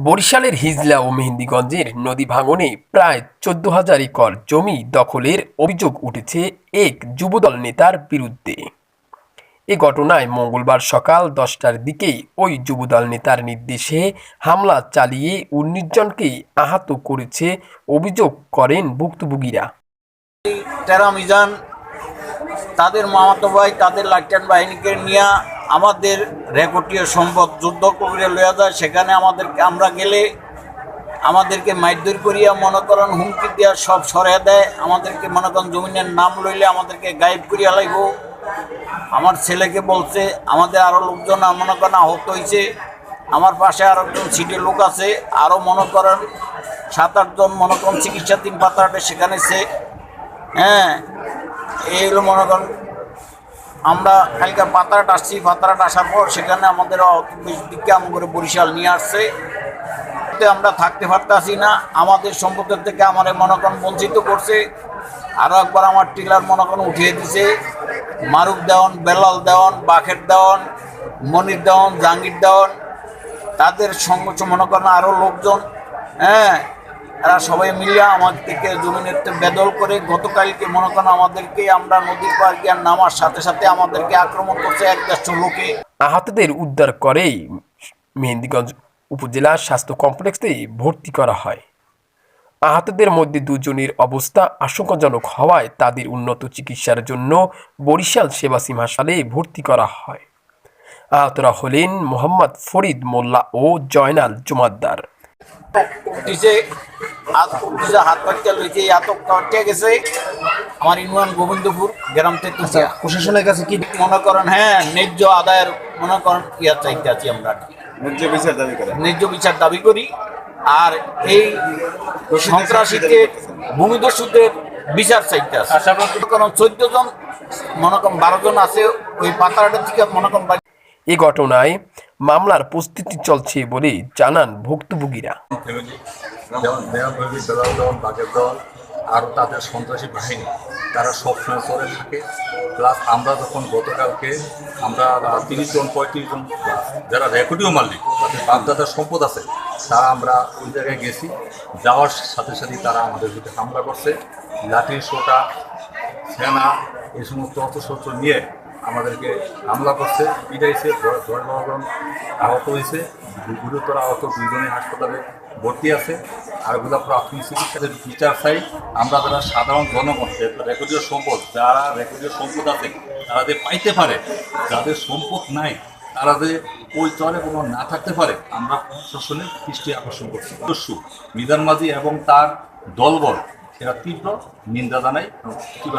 বরিশালের হিজলা ও মেহেন্দিগঞ্জের নদী ভাঙনে প্রায় চোদ্দ হাজার একর জমি দখলের অভিযোগ উঠেছে এক যুবদল নেতার বিরুদ্ধে। এ ঘটনায় মঙ্গলবার সকাল দশটার দিকেই ওই যুবদল নেতার নির্দেশে হামলা চালিয়ে উনিশ জনকে আহত করেছে অভিযোগ করেন ভুক্তভোগীরা। টেরা মিজান, তাদের মামাতো ভাই, তাদের লাইটান বাহিনীকে নিয়ে আমাদের রেকর্ডীয় সম্পদ যুদ্ধ করে লইয়া যায়, সেখানে আমাদেরকে আমরা গেলে আমাদেরকে মাইদুর করিয়া মনে করেন হুমকি দিয়া সব সরিয়ে দেয়। আমাদেরকে মনে করেন জমিনের নাম লইলে আমাদেরকে গায়েব করিয়া লাগব আমার ছেলেকে বলছে, আমাদের আরও লোকজন মনে করেন আহত হয়েছে আমার পাশে আরও একজন সিটের লোক আছে। আরও মনে করেন সাত আটজন মনে করেন চিকিৎসাধীন পাতাটা সেখানে সে হ্যাঁ এই এইগুলো মনে করেন আমরা কালকে পাতারাট আসছি, পাতারাট আসার পর সেখানে আমাদের আম করে বরিশাল নিয়ে আসছে। আমরা থাকতে পারতাছি না। আমাদের সম্পদের থেকে আমার মনে করেন বঞ্চিত করছে। আরও একবার আমার টিলার মনে করেন উঠিয়ে দিছে। মারুক দেওয়ান, বেলাল দেওয়ান, বাখের দেওয়ান, মনির দেওয়ান, জাহাঙ্গীর দেওয়ান, তাদের মনে করেন আরও লোকজন হ্যাঁ এরা সবাই মিলে আমাদেরকে জমিনের বেদল করে গতকালকে মনে করেন আমাদেরকে আমরা নদীর পার গিয়ে নামার সাথে সাথে আমাদেরকে আক্রমণ করছে এক দেড়শো লোকে। আহতদের উদ্ধার করেই মেহেন্দিগঞ্জ উপজেলা স্বাস্থ্য কমপ্লেক্সে ভর্তি করা হয়। আহতদের মধ্যে দুজনের অবস্থা আশঙ্কাজনক হওয়ায় তাদের উন্নত চিকিৎসার জন্য বরিশাল সেবাসিম হাসপাতালে ভর্তি করা হয়। আহতরা হলেন মোহাম্মদ ফরিদ মোল্লা ও জয়নাল জুমাদ্দার। উঠিছে হাত এই কাটতে গেছে। আমার ইউনিয়ন গোবিন্দপুর গ্রাম থেকে আচ্ছা প্রশাসনের কাছে কি মনে করেন? হ্যাঁ ন্যায্য আদায়ের মনে করেন ইয়া চাইতে আছি আমরা। ন্যায্য বিচার দাবি করে। ন্যায্য বিচার দাবি করি। আর এই সন্ত্রাসীকে ভূমিদস্যুদের বিচার চাইতে আছে। চোদ্দ জন মনে করেন বারো জন আছে ওই পাতাটা থেকে মনে করেন বাড়ি- এ ঘটনায় মামলার প্রস্তুতি চলছে বলে জানান ভুক্তভোগীরা। আরও তাদের সন্ত্রাসী বাহিনী, তারা সবসময় চলে থাকে। প্লাস আমরা যখন গতকালকে আমরা তিরিশ জন, পঁয়ত্রিশ জন, যারা রেকর্ডিও মালিক, তাদের বাপদাদার সম্পদ আছে তারা আমরা ওই জায়গায় গেছি। যাওয়ার সাথে সাথে তারা আমাদের ভিতরে হামলা করছে। লাঠি, সোটা, সেনা, এই সমস্ত অস্ত্রশস্ত্র নিয়ে আমাদেরকে হামলা করছে, পিটাইছে ধর্মগণ আহত হয়েছে। গুরুতর আহত দুইজনে হাসপাতালে ভর্তি আছে। আর ওগুলো প্রাথমিক চিকিৎসার বিচার চাই। আমরা যারা সাধারণ জনগণ রেকর্ডীয় সম্পদ, যারা রেকর্ডীয় সম্পদ আছে, তারা যে পাইতে পারে, যাদের সম্পদ নাই, তারা যে ওই চরে কোনো না থাকতে পারে, আমরা প্রশাসনের দৃষ্টি আকর্ষণ করছি। দস্যু মিজান মাঝি এবং তার দলবল, এরা তীব্র নিন্দা জানাই তীব্র